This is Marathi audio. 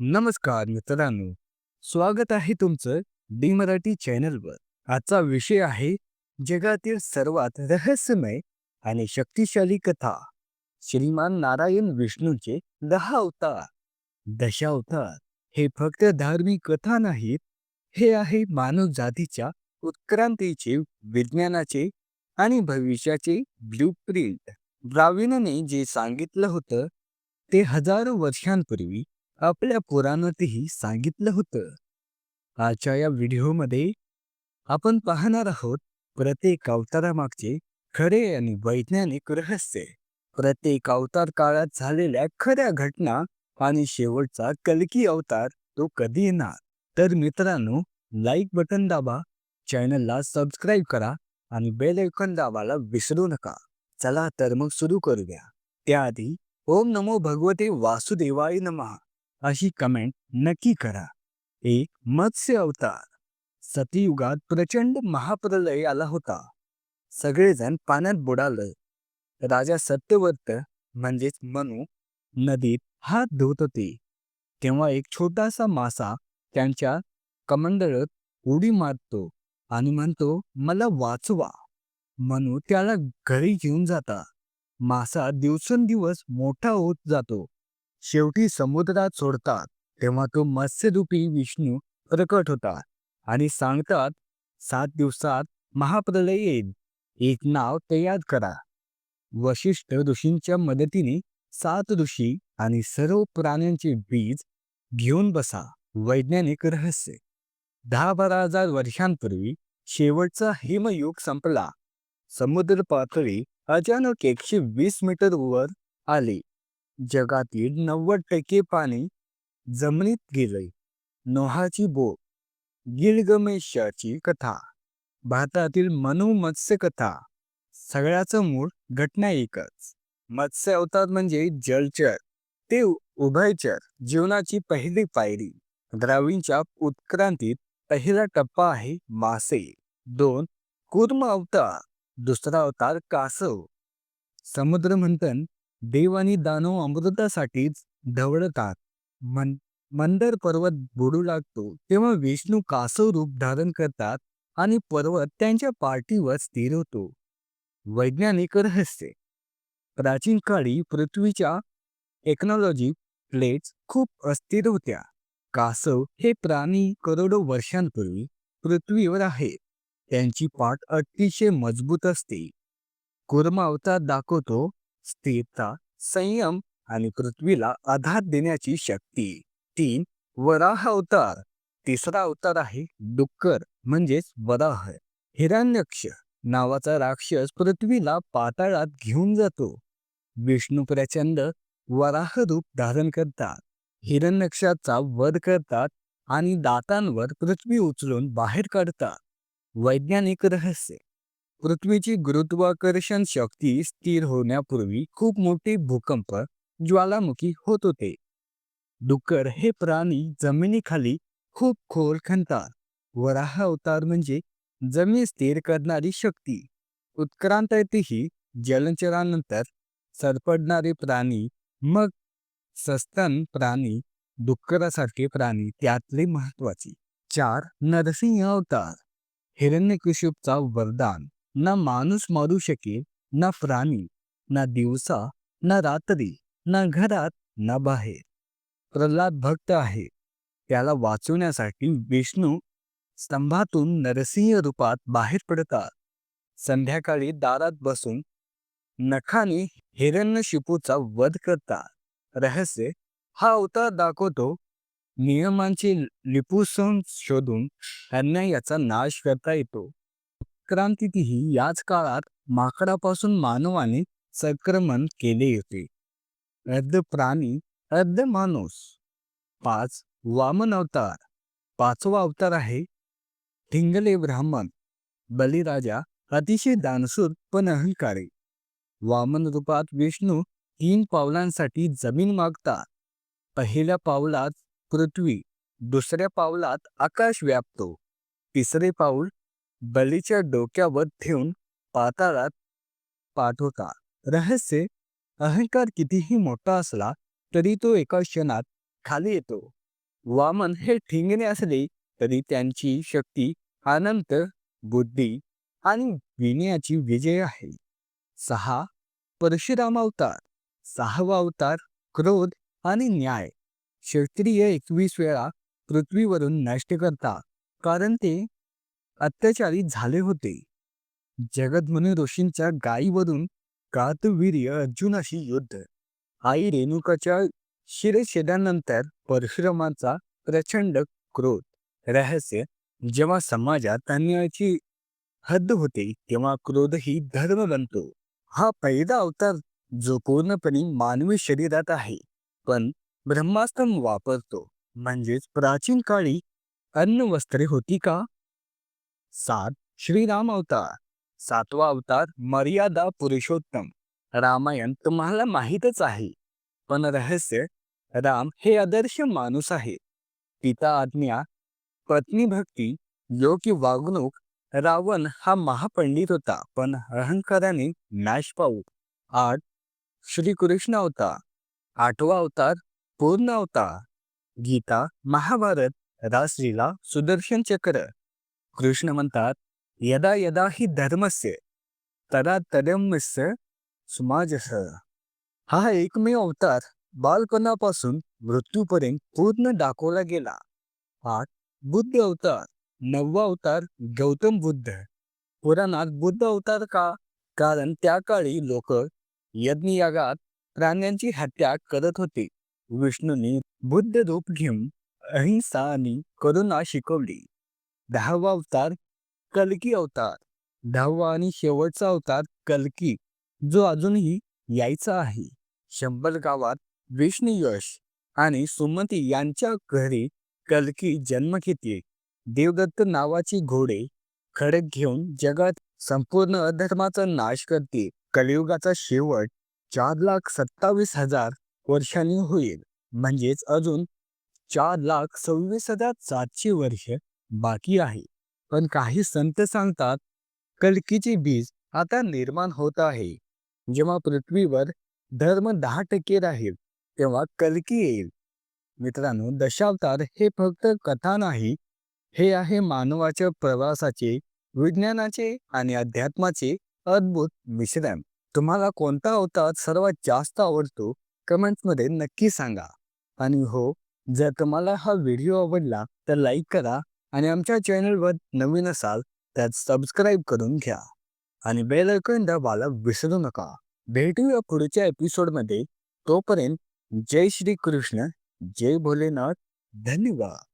नमस्कार मित्रांनो. स्वागत आहे तुमचं डी मराठी चॅनलवर. आजचा विषय आहे जगातील सर्वात रहस्यमय आणि शक्तिशाली कथा. श्रीमान नारायण विष्णूचे दहा अवतार. दशावतार हे फक्त धार्मिक कथा नाहीत हे आहे मानव जातीच्या उत्क्रांतीचे विज्ञानाचे आणि भविष्याचे ब्लूप्रिंट ब्राविनने जे सांगितलं होतं ते हजारो वर्षांपूर्वी आपल्या पुराणातही सांगितलं होतं. आजच्या या व्हिडिओमध्ये आपण पाहणार आहोत प्रत्येक अवतारामागचे खरे आणि वैज्ञानिक रहस्य. प्रत्येक अवतार काळात झालेल्या खऱ्या घटना आणि शेवटचा कलकी अवतार तो कधी येणार? तर मित्रांनो लाईक बटन दाबा चॅनलला सबस्क्राईब करा आणि बेल ऐकन दाबायला विसरू नका. चला तर मग सुरू करूया. त्याआधी ओम नमो भगवते वासुदेवाय नमः. अशी कमेंट नक्की करा. एक मत्स्य अवतार. सतयुगात प्रचंड महाप्रलय आला होता. सगळेजण पाण्यात बुडालं. राजा सत्यवर्त म्हणजेच मनु नदीत हात धुत होते. तेव्हा एक छोटासा मासा त्यांच्या कमंडळत उडी मारतो आणि म्हणतो मला वाचवा. मनू त्याला घरी घेऊन जाता. मासा दिवसेंदिवस मोठा होत जातो. शेवटी समुद्रात सोडतात तेव्हा तो मत्स्यरूपी विष्णू प्रकट होतात आणि सांगतात सात दिवसात महाप्रलय येईल. एक नाव तयार करा वशिष्ठ ऋषींच्या मदतीने सात ऋषी आणि सर्व प्राण्यांचे बीज घेऊन बसा वैज्ञानिक रहस्य. दहा बारा हजार वर्षांपूर्वी शेवटचा हिमयुग संपला. समुद्र पातळी अचानक एकशे वीस मीटर वर आली. जगातील नव्वद टक्के पाणी जमिनीत गेले नोहाची बोट गिलगमेशाची कथा भारतातील मनु मत्स्य कथा सगळ्याचं मूळ घटना एकच. मत्स्य अवतार म्हणजे जलचर ते उभयचर जीवनाची पहिली पायरी. द्रावींच्या उत्क्रांतीत पहिला टप्पा आहे मासे. दोन कुर्म अवतार दुसरा अवतार कासव. समुद्र मंथन देव आणि दानव अमृतासाठीच ढवळतात. मन मंदर पर्वत बुडू लागतो तेव्हा विष्णू कासव रूप धारण करतात आणि पर्वत त्यांच्या पाठीवर स्थिर होतो. वैज्ञानिक रहस्य. प्राचीन काळी पृथ्वीच्या टेक्नॉलॉजी प्लेट्स खूप अस्थिर होत्या. कासव हे प्राणी करोडो वर्षांपूर्वी पृथ्वीवर आहेत. त्यांची पाठ अतिशय मजबूत असते. कुर्मावतार दाखवतो स्थिरता संयम आणि पृथ्वीला आधार देण्याची शक्ती. तीन वराह अवतार. तिसरा अवतार आहे डुक्कर म्हणजेच वराह. हिरण्यक्ष नावाचा राक्षस पृथ्वीला पाताळात घेऊन जातो. विष्णू प्रचंड वराह रूप धारण करतात. हिरण्यक्षाचा वध करतात आणि दातांवर पृथ्वी उचलून बाहेर काढतात. वैज्ञानिक रहस्य. पृथ्वीची गुरुत्वाकर्षण शक्ती स्थिर होण्यापूर्वी खूप मोठे भूकंप ज्वालामुखी होत होते. डुक्कर हे प्राणी जमिनीखाली खूप खोल खणतात वराह अवतार म्हणजे जमीन स्थिर करणारी शक्ती. उत्क्रांतीही जलचरानंतर सरपडणारे प्राणी मग सस्तन प्राणी डुक्करासारखे प्राणी त्यातले महत्त्वाचे चार नरसिंह अवतार. हिरण्यकशिपचा वरदान. ना माणूस मारू शकेल ना प्राणी ना दिवसा ना रात्री ना घरात ना बाहेर. प्रल्हाद भक्त आहे. त्याला वाचवण्यासाठी विष्णू स्तंभातून नरसिंह रूपात बाहेर पडतात. संध्याकाळी दारात बसून नखाने हिरण्यशिपूचा वध करतात. रहस्य हा अवतार दाखवतो नियमांची लिपुसण शोधून अन्यायाचा नाश करता येतो. उत्क्रांतीतही याच काळात माकडापासून मानवाने संक्रमण केले होते. अर्ध प्राणी अर्ध माणूस. पाच वामन अवतार. पाचवा अवतार आहे ठिंगले ब्राह्मण. बलिराजा अतिशय दानसूर पण अहंकारी. वामन रूपात विष्णू तीन पावलांसाठी जमीन मागतात. पहिल्या पावलात पृथ्वी दुसऱ्या पावलात आकाश व्यापतो. तिसरे पाऊल बलीच्या डोक्यावर ठेवून पाताळात पाठवतात रहस्य अहंकार कितीही मोठा असला तरी तो एका क्षणात खाली येतो. वामन हे ठिंगणे असले तरी त्यांची शक्ती अनंत बुद्धी आणि विनयाची विजय आहे. सहा परशुराम अवतार. सहावा अवतार क्रोध आणि न्याय. क्षत्रिय एकवीस वेळा पृथ्वीवरून नष्ट करतात कारण ते अत्याचारी झाले होते. जगदमनी ऋषींच्या गायीवरून कार्तवीर्य अर्जुनाशी युद्ध. आई रेणुकाच्या शिरछेदानंतर परशुरामाचा प्रचंड क्रोध रहस्य जेव्हा समाजात अन्यायाची हद्द होते तेव्हा क्रोधही धर्म बनतो. हा पहिला अवतार जो पूर्णपणे मानवी शरीरात आहे पण ब्रह्मास्त्र वापरतो. म्हणजेच प्राचीन काळी अन्न वस्त्रे होती का? सात श्रीराम अवतार. सातवा अवतार मर्यादा पुरुषोत्तम. रामायण तुम्हाला माहीतच आहे. पण रहस्य राम हे आदर्श माणूस आहे. पिता आज्ञा पत्नी भक्ती योग्य वागणूक रावण हा महापंडित होता पण अहंकाराने नाश पाऊ आठ श्रीकृष्ण अवतार. आठवा अवतार पूर्ण अवतार. गीता महाभारत रासलीला सुदर्शन चक्र. कृष्ण म्हणतात यदा यदा ही धर्मस्य तदा तदम्यस्य समाजस हा एकमेव अवतार बालपणापासून मृत्यूपर्यंत पूर्ण दाखवला गेला. आठ बुद्ध अवतार नववा अवतार गौतम बुद्ध. पुराणात बुद्ध अवतार का? कारण त्या काळी लोक यज्ञयागात प्राण्यांची हत्या करत होते. विष्णूने बुद्ध रूप घेऊन अहिंसा आणि करुणा शिकवली. दहावा अवतार कलकी अवतार. दहावा आणि शेवटचा अवतार कलकी जो अजूनही यायचा आहे. शंभर गावात विष्णू यश आणि सुमती यांच्या घरी कलकी जन्म घेते. देवदत्त नावाची घोडे खडक घेऊन जगात संपूर्ण अधर्माचा नाश करते. कलियुगाचा शेवट चार लाख सत्तावीस हजार वर्षांनी होईल. म्हणजेच अजून चार लाख सव्वीस हजार सातशे वर्ष बाकी आहे. पण काही संत सांगतात कलकीचे बीज आता निर्माण होत आहे. जेव्हा पृथ्वीवर धर्म दहा टक्के राहील तेव्हा कलकी येईल. मित्रांनो दशावतार हे फक्त कथा नाही हे आहे मानवाच्या प्रवासाचे विज्ञानाचे आणि अध्यात्माचे अद्भुत मिश्रण. तुम्हाला कोणता अवतार सर्वात जास्त आवडतो कमेंट्समध्ये नक्की सांगा. आणि हो जर तुम्हाला हा व्हिडिओ आवडला तर लाईक करा आणि आमच्या चॅनलवर नवीन असाल तर सबस्क्राईब करून घ्या. आणि बेल ऐकून दाबायला विसरू नका. भेटूया पुढच्या एपिसोडमध्ये. तोपर्यंत जय श्री कृष्ण जय भोलेनाथ. धन्यवाद.